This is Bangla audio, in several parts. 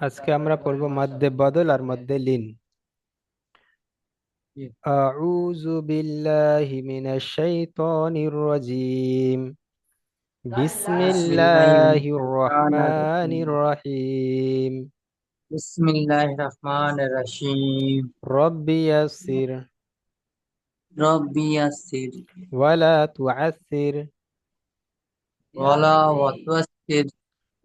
আজকে আমরা পড়ব মধ্যে বদল আর মধ্যে লিন। আউযু বিল্লাহি মিনাশ শাইতানির রাজিম। বিসমিল্লাহির রহমানির রহিম। বিসমিল্লাহির রহমানির রহিম। রব্বি ইয়াসসির। রব্বি ইয়াসসির। ওয়ালা তুআসসির। ওয়ালা ওয়াতুআসসির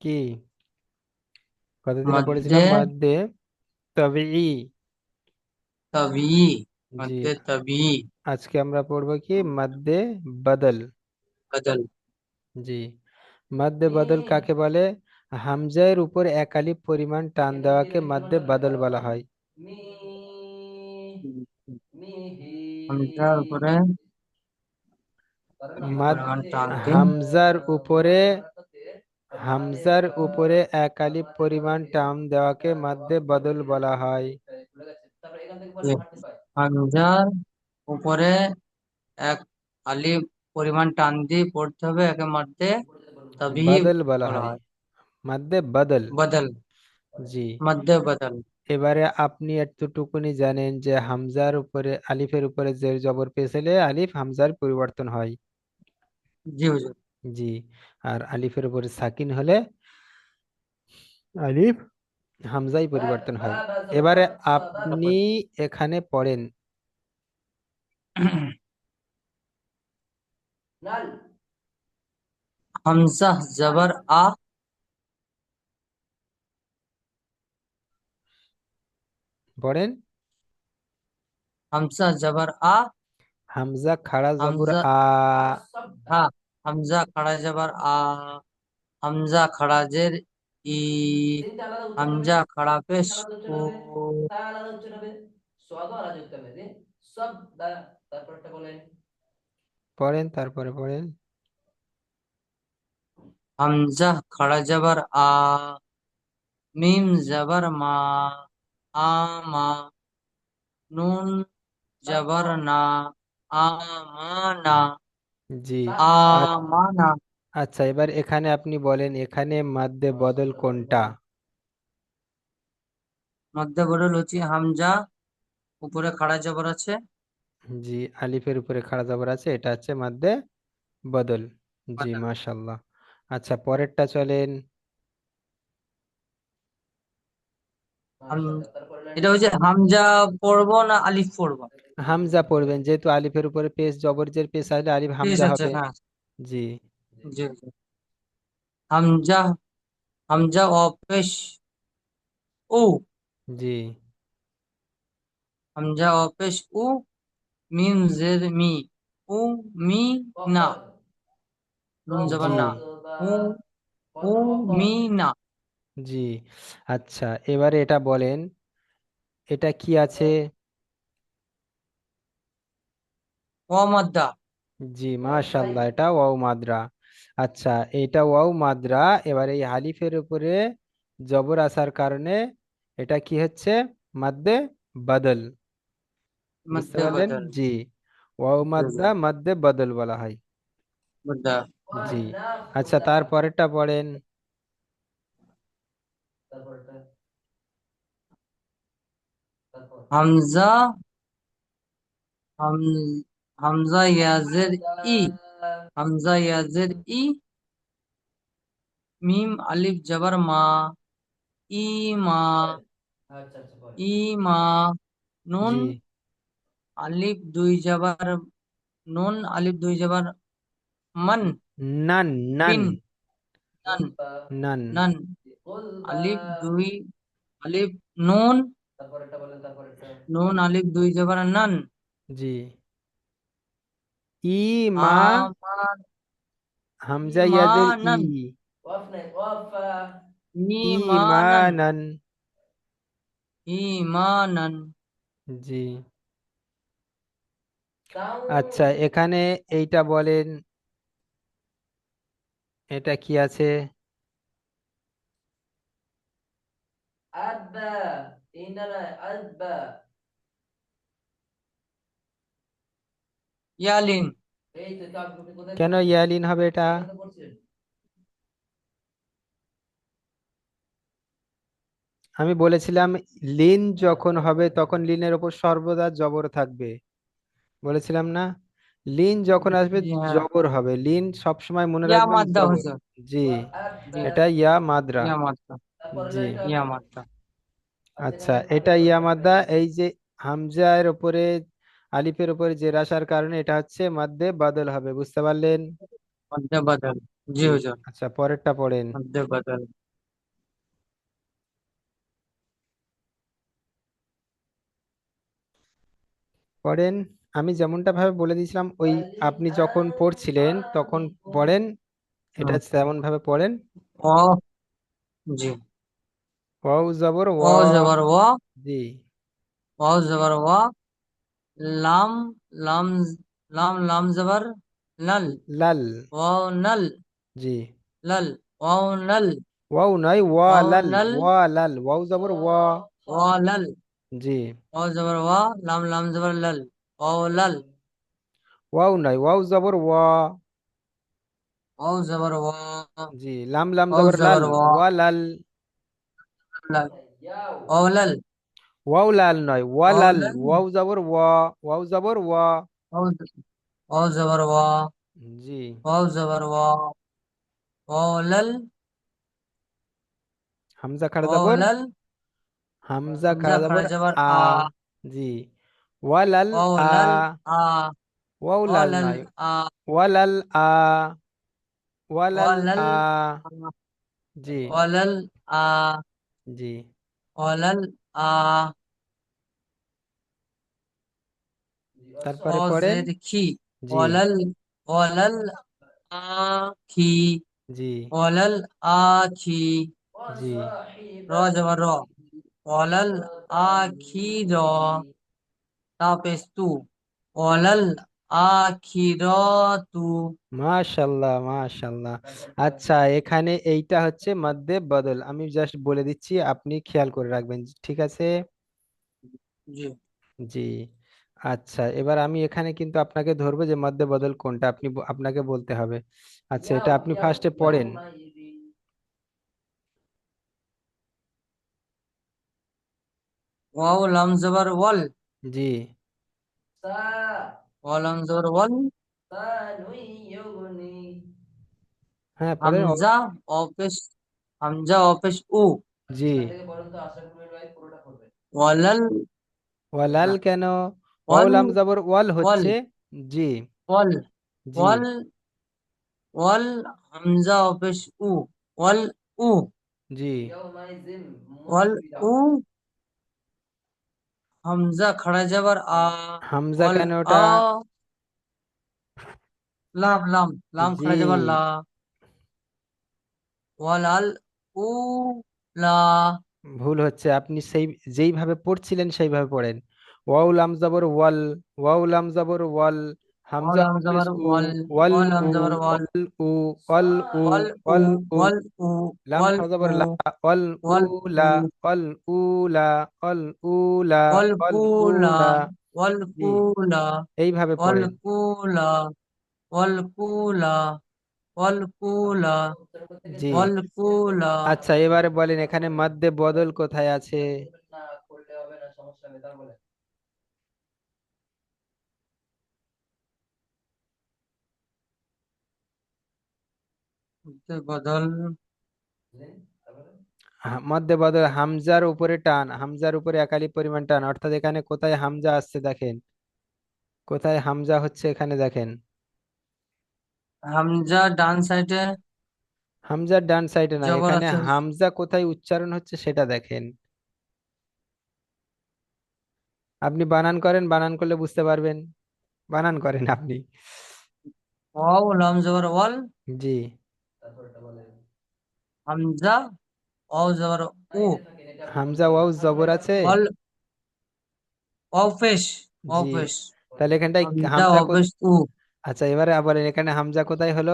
কি? গতদিনে পড়েছিলাম মধ্যে মাদ্দে তবিই তাবি জি। মধ্যে তাবি আজকে আমরা পড়ব কি? মাদ্দে বদল। বদল। জি। মাদ্দে বদল কাকে বলে? হামজায়ের উপর এক আলিফ পরিমাণ টান দেওয়াকে মাদ্দে বদল বলা হয়। হামজার উপরে হামজার উপরে হামজার উপরে এক আলিফ পরিমাণ টান দেওয়াকে মাদ্দে বদল বলা হয়। হামজার উপরে এক আলিফ পরিমাণ টান দিয়ে পড়তে হবে একে মধ্যে তবে বদল বলা হয়। মাদ্দে বদল। বদল। জি। মধ্যে বদল। এবারে আপনি এতটুকুনি জানেন যে হামজার উপরে আলিফের উপরে জের জবর পেশ হলে আলিফ হামজার পরিবর্তন হয়। জি হুজুর। জি আর আলিফের উপরে সাকিন হলে? আলিফ? হামজাই পরিবর্তন হয়। এবারে আপনি এখানে পড়েন। হামজা জবর আ। পড়েন। হামজা জবর আ। হামজা খাড়া জবর আ। হামজা খাড়া জবর আ হামজা খাড়া জের ই হামজা খাড়া পেশ ও পড়েন তারপরে পড়েন। হামজা খাড়া জবর আ মিম জবর মা আমা নুন জবর না আমানা জি আ- আমানা আচ্ছা এবার এখানে আপনি বলেন এখানে মাদ্দে বদল কোনটা? মধ্যে বদল হচ্ছে হামজা উপরে খাড়া জবর আছে। জি আলিফের উপরে খাড়া জবর আছে এটা হচ্ছে মাদ্দে বদল। জি বদল। মাশাল্লাহ আচ্ছা পরেরটা চলেন। এটা হচ্ছে হামজা পড়ব না আলিফ পড়ব? হামজা পড়বেন যেহেতু আলিফের উপরে পেশ জবরজের পেশ আসলে আলিফ পেশ হামজা আছে হবে। হ্যাঁ। জি। জি জি। হামজা হামজা অপেশ উ। জি। হামজা অপেশ উ। মিম জের মি। উ মি না। নুন জবর না। উ উ মি না। জি আচ্ছা এবারে এটা বলেন এটা কি আছে? জি মাশাল্লাহ এটা ওয়াও মাদ্রা আচ্ছা এটা ওয়াও মাদ্রা এবার এই হালিফের উপরে জবর আসার কারণে এটা কি হচ্ছে? মাদ্দে বদল। বুঝতে পারলেন? বদল। জি ওয়াও মাদ্রা মাদ্দে বাদল বলা হয়। জি আচ্ছা তারপরেরটা পড়েন। হামজা হাম হামজা ইয়াজের ই হামজা ইয়াজের ই মিম আলিফ জবর মা ই মা ই মা নুন জি আলিফ দুই জবর নুন আলিফ দুই জবর মান নান নান বিন নান নান নান আলিফ দুই আলিফ নুন। নুন আলিফ দুই জবর নান। জি। ইমা আমান হামজা ইয়াদের ইমানান। ই। ইমানান ইমানান ইমানান জি। আচ্ছা এখানে এইটা বলেন। এটা কি আছে? আব্বা তিনটা নয় আব্বা ইয়ালিন। এই তো আপনি কোথায় কেন ইয়ালিন হবে এটা? আমি বলেছিলাম লিন যখন হবে তখন লিনের ওপর সর্বদা জবর থাকবে। বলেছিলাম না? লিন যখন আসবে। জবর হবে। লিন সবসময় মনে রাখবেন হুজুর। জি। এটা ইয়া মাদ্রা। ইয়া জি। ইয়া মাদ্দা আচ্ছা এটা ইয়া মাদ্দা এই যে হামজার উপরে আলিফের উপরে জের আসার কারণে এটা হচ্ছে মাদ্দে বাদল হবে বুঝতে পারলেন? মধ্যে বদল জি হুজুর। আচ্ছা পরেরটা পড়েন। মধ্যে বদল। পড়েন আমি যেমনটা ভাবে বলে দিয়েছিলাম ওই আপনি যখন পড়ছিলেন তখন পড়েন এটা হুম। তেমন ভাবে পড়েন। ও জি। ওয়াও জবর ও ওয়া জবর ও জি ও জবর ও লাম লাম লাম লাম জবর লাল লাল ও নল জি লাল ও নল ওয়াও নয় ওয়া ওয়াও লাল। ওয়া লাল ওয়াও জবর ওয়া ও লাল জি ও জবর ও লাম লাম জবর লাল ও লাল ওয়াও নয় ওয়াও জবর ওয়া ও জবর ও জি লাম লাম ওয়াও জবর লাল ওয়া। ওয়া লাল লাল ইয়াও। ওয়াও লাল নয় ওয়া ওয়াও লাল লাল। ওয়াও জবর ওয়া। ওয়াও জবর ওয়া ও ও জবর ও জি। ও জবর ও ও লাল হামজা খাড়া জবর লাল হামজা খাড়া জবর আ। জি। ওয়া লাল আ। আ। ওয়াও লাল লাল নয়। আ। ওয়া লাল আ। ওয়া লাল লাল আ। জি। ও আ। জি ও লাল আ তারপরে ও পড়েন জের খি জি ও লাল ও লাল আ খি জি ও লাল আ খি জি র জবর র ও লাল আ খি র তা পেশ তু ও লাল আ খি র তু মাশাল্লাহ মাশাল্লাহ। আচ্ছা এখানে এইটা হচ্ছে মাদ্দে বদল। আমি জাস্ট বলে দিচ্ছি আপনি খেয়াল করে রাখবেন ঠিক আছে? জি। জি। আচ্ছা এবার আমি এখানে কিন্তু আপনাকে ধরবো যে মাদ্দে বদল কোনটা আপনি আপনাকে বলতে হবে। আচ্ছা এটা আপনি ফার্স্টে পড়েন। ওয়াও লাম জবর ওয়াল। জি। নুই ইউগনি। হ্যাঁ ও- হামজা অপেশ হামজা অপেশ উ। জি। ওয়ালাল ওয়ালাল কেন? ওয়াল লাম জবর ওয়াল হচ্ছে? জি। ওয়াল। ওয়াল ওয়াল হামজা অপেশ উ। ওয়াল উ। জি। ওয়াল। উ হামজা খাড়া যাবার আ হামজা ওয়াল কেন ওটা? আ লাম লাম লাম খাড়া যাবার লা। ওয়াল আল উ লা। ভুল হচ্ছে আপনি সেই যেইভাবে পড়ছিলেন সেইভাবে পড়েন। ওয়াও লাম জবর ওয়াল ওয়াও লাম জবর ওয়াল হামজা ওয়াল উ ওয়াল উ ওয়াল উ লাম লা ওয়াল উলা ওয়াল উলা ওয়াল উলা ওয়াল উলা ওয়াল এইভাবে ওয়াল ওয়াল ওয়াল জি ওয়াল আচ্ছা এবারে বলেন এখানে মাদ্দে বদল কোথায় আছে না করলে হবে না সমস্যা নেই তার বলে বদল। বুঝলেন? তারপরে হা- মধ্যে বদল হামজার উপরে টান হামজার উপরে একালি পরিমাণ টান অর্থাৎ এখানে কোথায় হামজা আসছে দেখেন। কোথায় হামজা হচ্ছে এখানে দেখেন। হামজা ডান সাইডে। হামজার ডান সাইডে না জবর এখানে আছে। হামজা কোথায় উচ্চারণ হচ্ছে সেটা দেখেন। আপনি বানান করেন বানান করলে বুঝতে পারবেন। বানান করেন আপনি। ওয়াও লাম জবর ওয়াল। জি। হামজা ওয়াও জবর উ হামজা ওয়াও জবর আছে? পেশ তাহলে এখানটায় হামজা উ আচ্ছা এবারে আবার এখানে হামজা কোথায় হলো?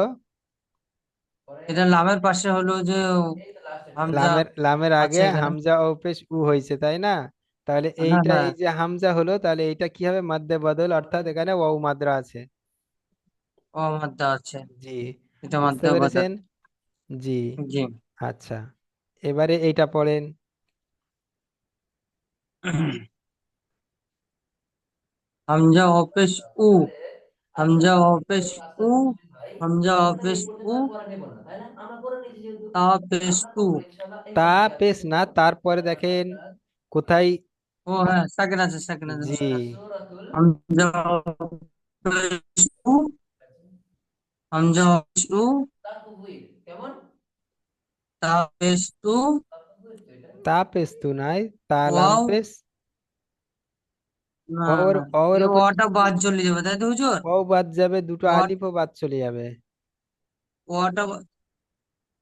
এটা লামের পাশে হলো যে হামজা। লামের লামের আছে আগে এখানে। হামজা ও পেশ উ হয়েছে তাই না? তাহলে এইটা হ্যাঁ এই যে হামজা হলো তাহলে এইটা কি হবে মাদ্দে বদল? অর্থাৎ এখানে ওয়াও মাদ্রা আছে। ও মাদ্দা আছে। জি। এটা বুঝতে মাদ্দা পেরেছেন? জি। জি। আচ্ছা। এবারে এইটা পড়েন। হামজা অফিস উ হামজা অফিস উ হামজা অফিস উ তা পেশ তু। তা পেশ না তারপরে দেখেন কোথায় ও হ্যাঁ সেকেন্ড আছে সেকেন্ড আছে জি। হামজা উ হামজা ওয়াও পেশ উ কেমন তা পেশ তু তা পেশ তো নাই তা লাম ওয়াও পেশ না ওর না ওর এই উপর ওয়াটা বাদ চলে যাবে তাই তো হুজুর ওয়াও বাদ যাবে দুটো ওয়াট আলিফও বাদ চলে যাবে ওয়াটা বা-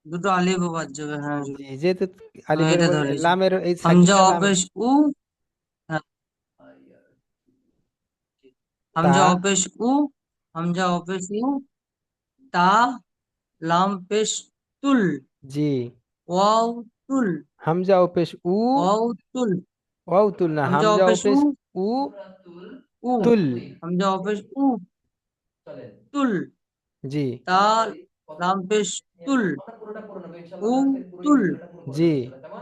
দুটো আলিফ বাদ যাবে হ্যাঁ হুজুর জি যেহেতু হ্যাঁ, আলিফের এটা উপর ধরেছি লামের এই হামজা সাকিনটা লামের অপেশ উ হ্যাঁ, তা হামজা অপেশ উ হামজা অপেশ উ তা লাম পেশ তুল জি। ওয়াও তুল হামজা ও পেশ উ। ওয়াও তুল ওয়াও তুল না হামজা ও পেশ উ। উ। তুল। হামজা অপেশ উ। তুল। জি। তা লাম পেশ তুল উ তুল জি।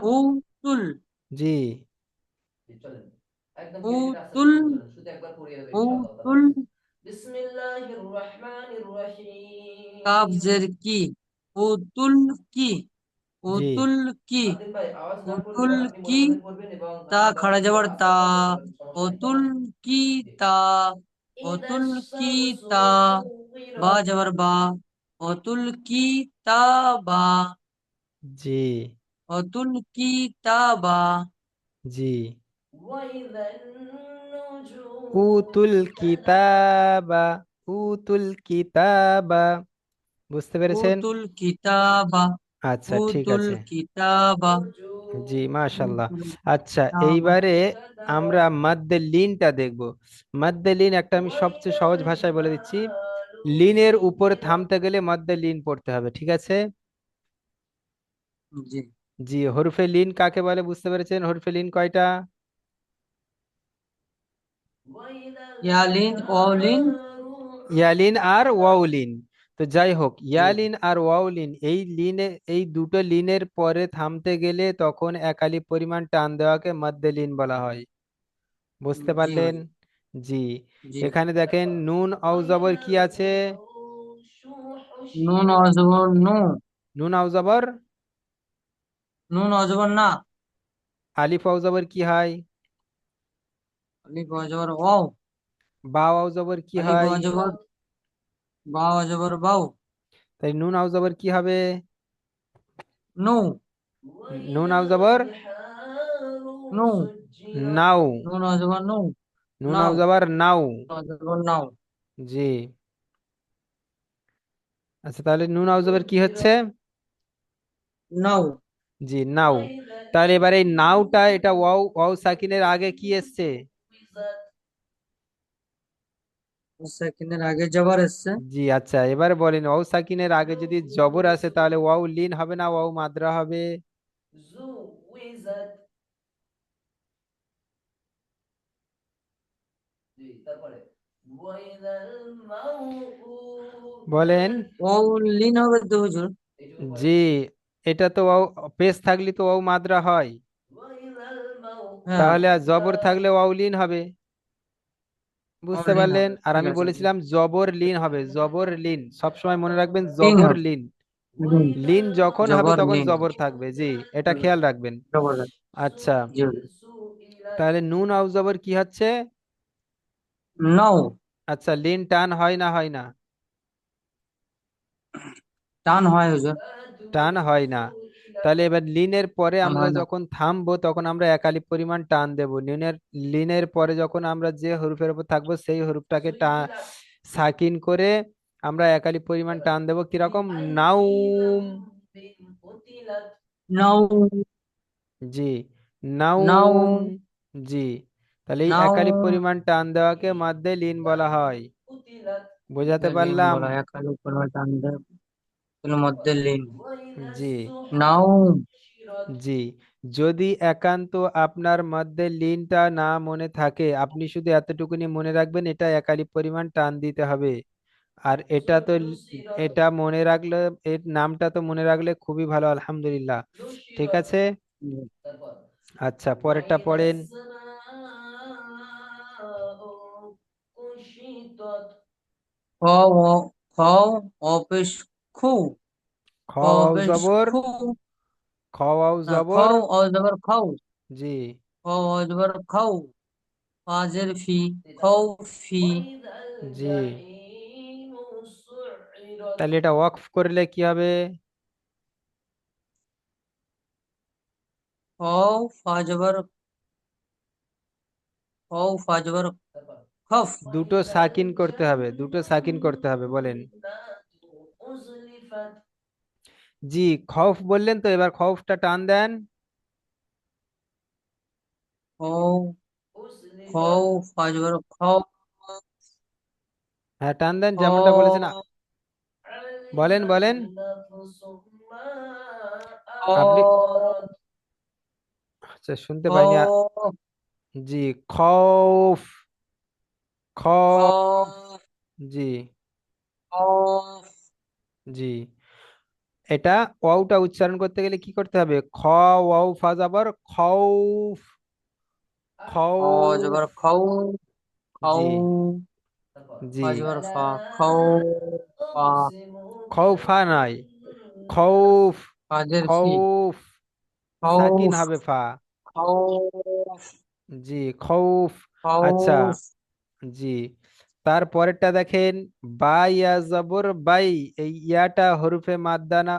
উ তুল জি। উ তুল উ তুল কাফ জের কি? উ কি? উ কি? উতুল কি? তা খাড়া যাবার তা। অতুল কি তা? অতুল কি তা? বা যাবার বা। অতুল কি তা বা? জি। অতুল কি তা বা? জি। ওয়াইদা উতুল কিতাবা উতুল কিতাবা। বুঝতে পেরেছেন? উতুল কিতাবা আচ্ছা ঠিক উতুল আছে। কিতাবা। জি মাশাল্লাহ আচ্ছা এইবারে আমরা মাদ্দে লিনটা দেখব। মাদ্দে লিন একটা আমি সবচেয়ে সহজ ভাষায় বলে দিচ্ছি। লিনের উপরে থামতে গেলে মাদ্দে লিন পড়তে হবে ঠিক আছে? জি। জি হরফে লিন কাকে বলে বুঝতে পেরেছেন? হরফে লিন কয়টা? ইয়ালিন ওয়ালিন ইয়ালিন আর ওয়াউলিন। তো যাই হোক ইয়ালিন আর ওয়াউলিন এই লিনে এই দুটো লিনের পরে থামতে গেলে তখন একালি পরিমাণ টান দেওয়াকে মাদ্দে লিন বলা হয়। বুঝতে পারলেন? জি। এখানে দেখেন নুন আও জবর কি আছে? নুন অজবর নু। নুন আও জবর? নুন অজবর না। আলিফ আও জবর কি হয়? আলিফ অজবর ওয়াও বা আও জবর কি আলিফ হয়? অজবর বা অজবর বাউ। তাই নুন আও জবর কি হবে? নু। নুন আও জবর নু। নাও। নুন অজবর নু। নুন নাও। জবর নাও। নাও। জি। আচ্ছা তাহলে নুন আও জবর কি হচ্ছে? নাও। জি নাও। তাহলে এবার এই নাওটা এটা ওয়াও ওয়াও সাকিনের আগে কি এসছে? সেকেন্ডের আগে জবর এসছে। জি আচ্ছা এবারে বলেন ওয়াও সাকিনের আগে যদি জবর আসে তাহলে ওয়াও লিন হবে না ওয়াও মাদ্রা হবে? বলেন। ওয়াও লিন হবে তো হুজুর। জি এটা তো ওয়াও পেশ থাকলে তো ওয়াও মাদ্রা হয়। হ্যাঁ। তাহলে আর জবর থাকলে ওয়াও লিন হবে। বুঝতে পারলেন? আর আমি বলেছিলাম জবর লিন হবে জবর লিন। সবসময় মনে রাখবেন জবর লিন। লিন। যখন হবে তখন জবর থাকবে জি এটা খেয়াল রাখবেন। আচ্ছা। তাহলে নুন আও জবর কি হচ্ছে? নাও। আচ্ছা লিন টান হয় না হয় না? টান হয় হুজুর টান হয় না। তাহলে এবার লিনের পরে আমরা যখন থামবো তখন আমরা একালি পরিমাণ টান দেব। লিনের লিনের পরে যখন আমরা যে হরুফের উপর থাকব সেই হরুফটাকে টান সাকিন করে আমরা একালি পরিমাণ টান দেব। কীরকম? নাউম। জি নাউ জি তাহলে এই একালি পরিমাণ টান দেওয়াকে মাদ্দে লিন বলা হয়। বোঝাতে পারলাম? একালি পরিমাণ টান মধ্যে লিন জি নাও জি যদি একান্ত আপনার মধ্যে লিনটা না মনে থাকে আপনি শুধু এতটুকুনি মনে রাখবেন এটা একালি পরিমাণ টান দিতে হবে আর এটা তো এটা মনে রাখলে এর নামটা তো মনে রাখলে খুবই ভালো আলহামদুলিল্লাহ ঠিক আছে আচ্ছা পরেরটা পড়েন অ অপেশ খুব খ ওয়াও বেশ জবর। খুব খ ওয়াও হ্যাঁ জবর। খাও অজবর খাও। জি। ও অজবর খাও। আজের ফি খাও ফি। জি। তাহলে এটা ওয়াকফ করলে কি হবে? খাও ফাজবর খাও ফাজবর খফ দুটো সাকিন করতে হবে দুটো সাকিন করতে হবে বলেন। সিফাত জি খৌফ বললেন তো এবার খৌফটা টান দেন। খৌফ হ্যাঁ টান দেন যেমনটা বলেছেন বলেন বলেন। আপনি আচ্ছা শুনতে পাইনি। জি খৌফ খৌফ জি। খৌফ জি। এটা ওয়াউটা উচ্চারণ করতে গেলে কি করতে হবে? খ ওয়াউ ফা জবর খৌফ। খৌ জবর খৌ খাউ জি। জবর ফা খাউ ফা খৌফা নাই। খাউফ ফাজের খৌফ। সাকিন হবে ফা। খৌফ। জি খৌফ। আচ্ছা। জি। তারপরেরটা দেখেন বাই জবর বাই এই ইয়াটা হরুফে মাদ্দা না